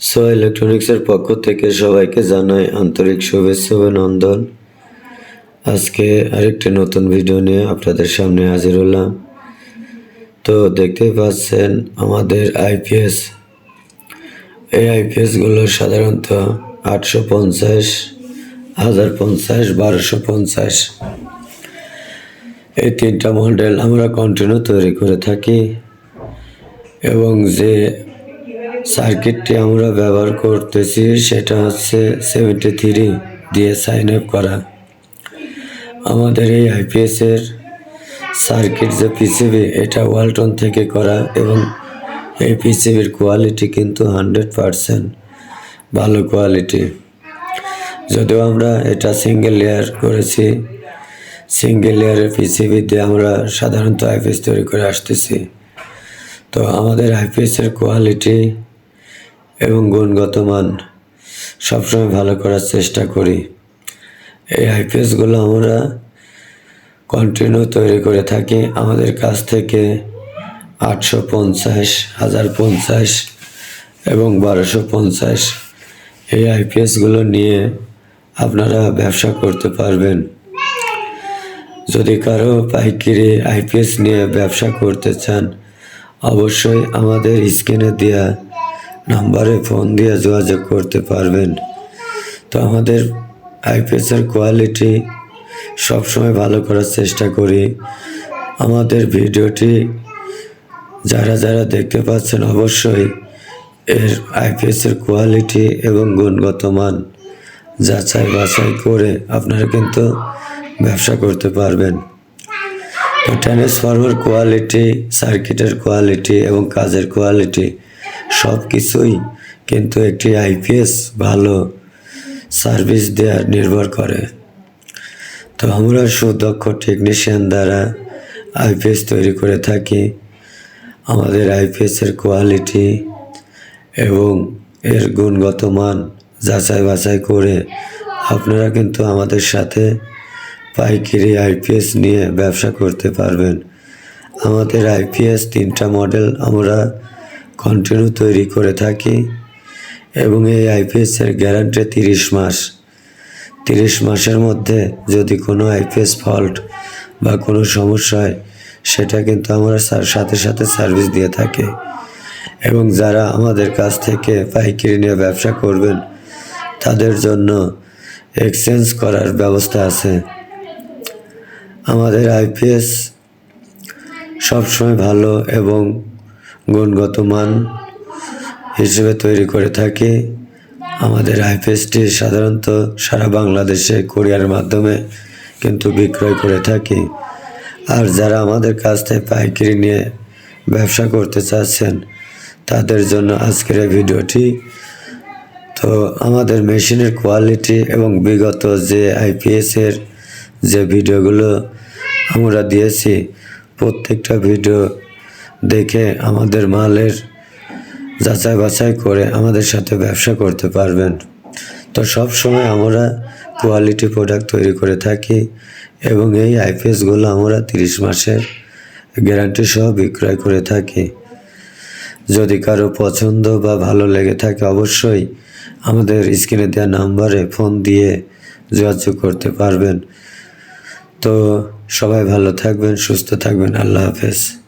So ইলেকট্রনিক্সের পক্ষ থেকে সবাইকে জানাই আন্তরিক শুভেচ্ছা ও নন্দন আজকে আরেকটি নতুন ভিডিও নিয়ে আপনাদের সামনে হাজির হলাম। তো দেখতেই পাচ্ছেন আমাদের আইপিএস। এই আইপিএসগুলো সাধারণত আটশো পঞ্চাশ, হাজার পঞ্চাশ, বারোশো পঞ্চাশ। এই তিনটা মডেল আমরা কন্টিনিউ তৈরি করে থাকি। এবং যে সার্কিটটি আমরা ব্যবহার করতেছি, সেটা হচ্ছে সেভেন্টি থ্রি দিয়ে সাইন আপ করা। আমাদের এই আইপিএসের সার্কিট যে পিসিবি এটা ওয়ালটন থেকে করা এবং এই পিসিবির কোয়ালিটি কিন্তু হান্ড্রেড পারসেন্ট ভালো কোয়ালিটি যদিও আমরা এটা সিঙ্গেল লেয়ার করেছি সিঙ্গেল লেয়ারের পিসিবি দিয়ে আমরা সাধারণত আইপিএস তৈরি করে আসতেছি। তো আমাদের আইপিএসের কোয়ালিটি এবং গুণগত মান সবসময় ভালো করার চেষ্টা করি। এই আইপিএসগুলো আমরা কন্টিনিউ তৈরি করে থাকি। আমাদের কাছ থেকে আটশো পঞ্চাশ, হাজার পঞ্চাশ এবং বারোশো পঞ্চাশ এই আইপিএসগুলো নিয়ে আপনারা ব্যবসা করতে পারবেন। যদি কারও পাইকারি আইপিএস নিয়ে ব্যবসা করতে চান, অবশ্যই আমাদের স্ক্রিনে দেওয়া নাম্বারে ফোন দিয়ে যোগাযোগ করতে পারবেন। তো আমাদের আইপিএসের কোয়ালিটি সবসময় ভালো করার চেষ্টা করি। আমাদের ভিডিওটি যারা যারা দেখতে পাচ্ছেন অবশ্যই এর আইপিএসের কোয়ালিটি এবং গুণগত মান যাচাই বাছাই করে আপনারা কিন্তু ব্যবসা করতে পারবেন। ট্রান্সফর্মার কোয়ালিটি সার্কিটের কোয়ালিটি এবং কাজের কোয়ালিটি সব কিছুই কিন্তু একটি আইপিএস ভালো সার্ভিস দেওয়ার নির্ভর করে। তো আমরা সুদক্ষ টেকনিশিয়ান দ্বারা আইপিএস তৈরি করে থাকি। আমাদের আইপিএসের কোয়ালিটি এবং এর গুণগত মান যাচাই বাছাই করে আপনারা কিন্তু আমাদের সাথে পাইকারি আইপিএস নিয়ে ব্যবসা করতে পারবেন। আমাদের আইপিএস তিনটা মডেল আমরা কন্টিনিউ তৈরি করে থাকি এবং এই আইপিএসের গ্যারান্টি তিরিশ মাস। তিরিশ মাসের মধ্যে যদি কোনো আইপিএস ফল্ট বা কোনো সমস্যা হয়, সেটা কিন্তু আমরা সাথে সাথে সার্ভিস দিয়ে থাকি। এবং যারা আমাদের কাছ থেকে পাইকারি নিয়ে ব্যবসা করবেন, তাদের জন্য এক্সচেঞ্জ করার ব্যবস্থা আছে। আমাদের আইপিএস সবসময় ভালো এবং গুণগত মান হিসেবে তৈরি করে থাকি। আমাদের আইপিএসটি সাধারণত সারা বাংলাদেশে কোরিয়ার মাধ্যমে কিন্তু বিক্রয় করে থাকি। আর যারা আমাদের কাছ থেকে পাইকারি নিয়ে ব্যবসা করতে চাচ্ছেন, তাদের জন্য আজকের এই ভিডিওটি। তো আমাদের মেশিনের কোয়ালিটি এবং বিগত যে আইপিএসের যে ভিডিওগুলো আমরা দিয়েছি, প্রত্যেকটা ভিডিও দেখে আমাদের মালের যাচাই বাছাই করে আমাদের সাথে ব্যবসা করতে পারবেন। তো সব সময় আমরা কোয়ালিটি প্রোডাক্ট তৈরি করে থাকি এবং এই আইপিএসগুলো আমরা তিরিশ মাসের গ্যারান্টি সহ বিক্রয় করে থাকি। যদি কারও পছন্দ বা ভালো লেগে থাকে অবশ্যই আমাদের স্ক্রিনে দেওয়া নাম্বারে ফোন দিয়ে যোগাযোগ করতে পারবেন। তো সবাই ভালো থাকবেন, সুস্থ থাকবেন, আল্লাহ হাফেজ।